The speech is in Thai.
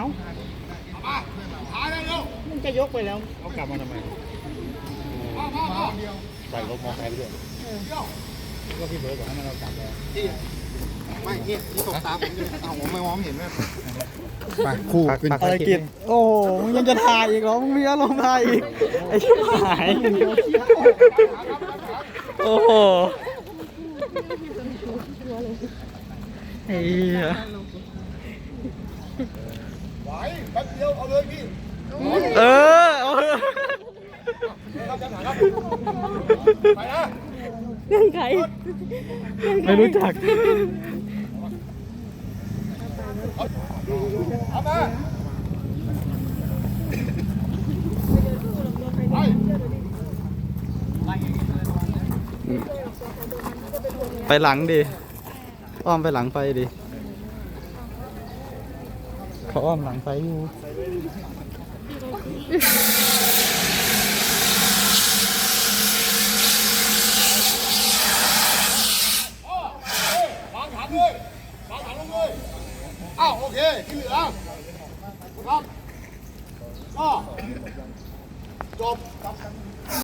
เอ้ามาหาเลยเร็วมันจะยกไปแล้วเอากลับมาทำไมพ่อพ่อพ่อใส่รถมอเตอร์ไซค์ไปด้วยก็พี่เบิร์ดบอกให้มันเอากลับแล้วที่ไม่ที่ที่ตกตาผมอยู่เอาผมไม่มองเห็นไหมไปคู่ขึ้นอะไรกิจโอ้โหมึงยังจะถ่ายอีกเหรอมึงมีอารมณ์ถ่ายอีกไอ้ชิบหายโอ้โหไอ้เหี้ยไหว แป๊บเดียวเอาเลยพี่เออเอาเถอะครับจันหาครับไปนะเงื่อนไขไม่รู้จัก เอามาไปไปหลังดิอ้อมไปหลังไฟดิ เขาอ้อมหลังไฟอยู่วางถังเลยวางถังลงเลยอ้าวโอเคที่เหลือครับก็จบ